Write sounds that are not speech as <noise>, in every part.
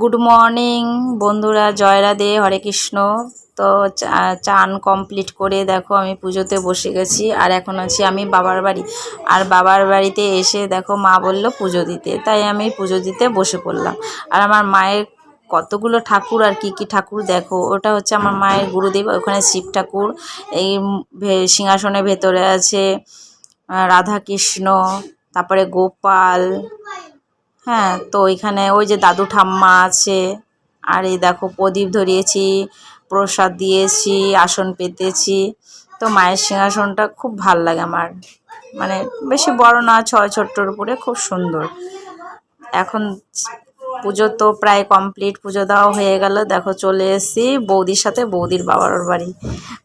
Good morning বন্ধুরা জয় রাধে হরে কৃষ্ণ। তো চান কমপ্লিট করে দেখো, আমি পুজোতে বসে গেছি, আর এখন আছি আমি বাবার বাড়ি। আর বাবার বাড়িতে এসে দেখো, মা বলল পুজো দিতে, তাই আমি পুজো দিতে বসে পড়লাম। আর আমার মায়ের কতগুলো ঠাকুর আর কি কি ঠাকুর দেখো, ওটা হচ্ছে আমার মায়ের গুরুদেব, ওখানে শিব ঠাকুর, এই সিংহাসনের ভেতরে আছে রাধাকৃষ্ণ, তারপরে গোপাল হ্যাঁ তো এখানে ওই যে দাদু ঠাম্মা আছে। আর এই দেখো প্রদীপ ধরিয়েছি, প্রসাদ দিয়েছি, আসন পেতেছি। তো মায়ের সিংহাসনটা খুব ভালো লাগে আমার। মানে বেশি বড় না, ছয় ছোট্টর উপরে খুব সুন্দর। এখন পুজো তো প্রায় কমপ্লিট, পুজো দেওয়া হয়ে গেল। দেখো চলে এসেছি বৌদির সাথে, বৌদির বাবার বাড়ি।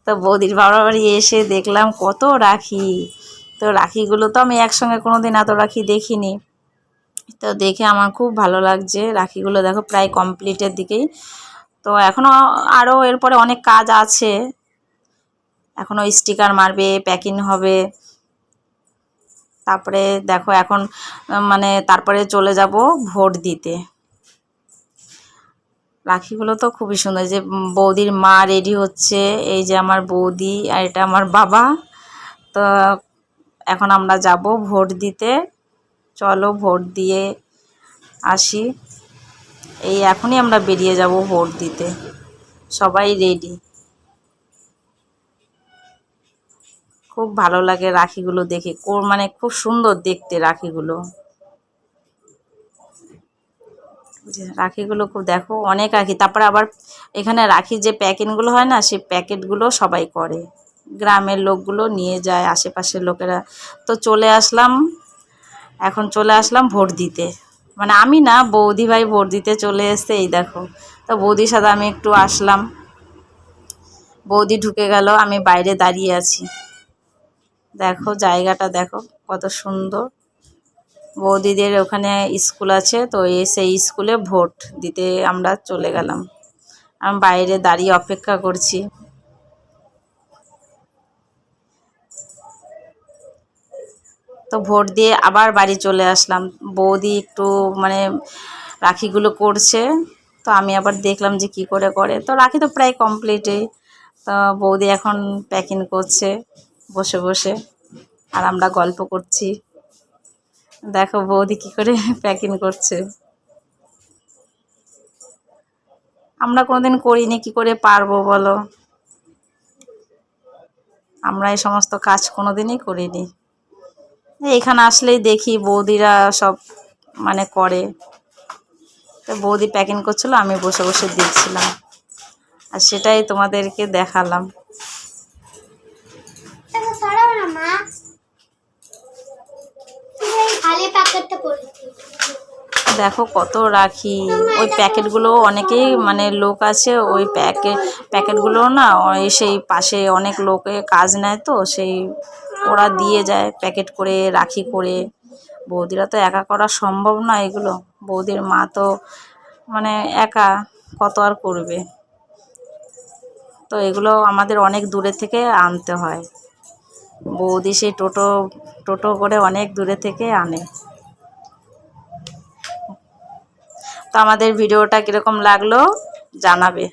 তো বৌদির বাবার বাড়ি এসে দেখলাম কত রাখি। তো রাখিগুলো তো আমি একসঙ্গে কোনো দিন এত রাখি দেখিনি। তো দেখে আমার খুব ভালো লাগছে। রাখিগুলো দেখো প্রায় কমপ্লিটের দিকেই। তো এখনও আরও এরপরে অনেক কাজ আছে। এখনও স্টিকার মারবে প্যাকিং হবে। তারপরে দেখো এখন মানে তারপরে চলে যাব ভোট দিতে। রাখিগুলো তো খুবই সুন্দর যে বৌদির মা রেডি হচ্ছে, এই যে আমার বৌদি আর এটা আমার বাবা। তো এখন আমরা যাব ভোট দিতে। চলো ভোট দিয়ে আসি। এই এখনই আমরা বেরিয়ে যাব ভোট দিতে। সবাই রেডি খুব ভালো লাগে রাখিগুলো দেখে। মানে খুব সুন্দর দেখতে রাখিগুলো। রাখিগুলো খুব দেখো, অনেক রাখি। তারপরে আবার এখানে রাখির যে প্যাকেটগুলো হয় না, সেই প্যাকেটগুলো সবাই করে। গ্রামের লোকগুলো নিয়ে যায়, আশেপাশের লোকেরা। তো চলে আসলাম এখন চলে আসলাম ভোট দিতে। মানে আমি না, বৌদি ভাই ভোট দিতে চলে এসছে, এই দেখো। তো বৌদির সাথে আমি একটু আসলাম। বৌদি ঢুকে গেল, আমি বাইরে দাঁড়িয়ে আছি। দেখো, জায়গাটা দেখো, কত সুন্দর। বৌদিদের ওখানে স্কুল আছে, তো সেই স্কুলে ভোট দিতে আমরা চলে গেলাম। আমি বাইরে দাঁড়িয়ে অপেক্ষা করছি। তো ভোট দিয়ে আবার বাড়ি চলে আসলাম। বৌদি একটু মানে রাখিগুলো করছে, তো আমি আবার দেখলাম যে কি করে করে। তো রাখি তো প্রায় কমপ্লিটই তো বৌদি এখন প্যাকিং করছে, বসে বসে। আর আমরা গল্প করছি। দেখো বৌদি কি করে <laughs> প্যাকিং করছে। আমরা কোনোদিন করিনি, কি করে পারব বলো? আমরা এই সমস্ত কাজ কোনোদিনই করিনি। এখানে আসলেই দেখি বৌদিরা সব মানে করে। তো বৌদি প্যাকিং করছিল আমি বসে বসে দেখছিলাম। আর সেটাই তোমাদেরকে দেখালাম। দেখো কত রাখি। ওই প্যাকেটগুলো অনেকেই মানে লোক আছে ওই প্যাকেট প্যাকেটগুলো না ওই সেই পাশে অনেক লোকে কাজ নেয় তো সেই ওরা দিয়ে যায় প্যাকেট করে রাখি করে। বৌদিরা তো একা করা সম্ভব না এগুলো। বৌদির মা তো মানে একা, কত আর করবে? তো এগুলো আমাদের অনেক দূরে থেকে আনতে হয়। বৌদি সেই টোটো টোটো করে অনেক দূরে থেকে আনে। তো আমাদের ভিডিওটা কীরকম লাগল জানাবে।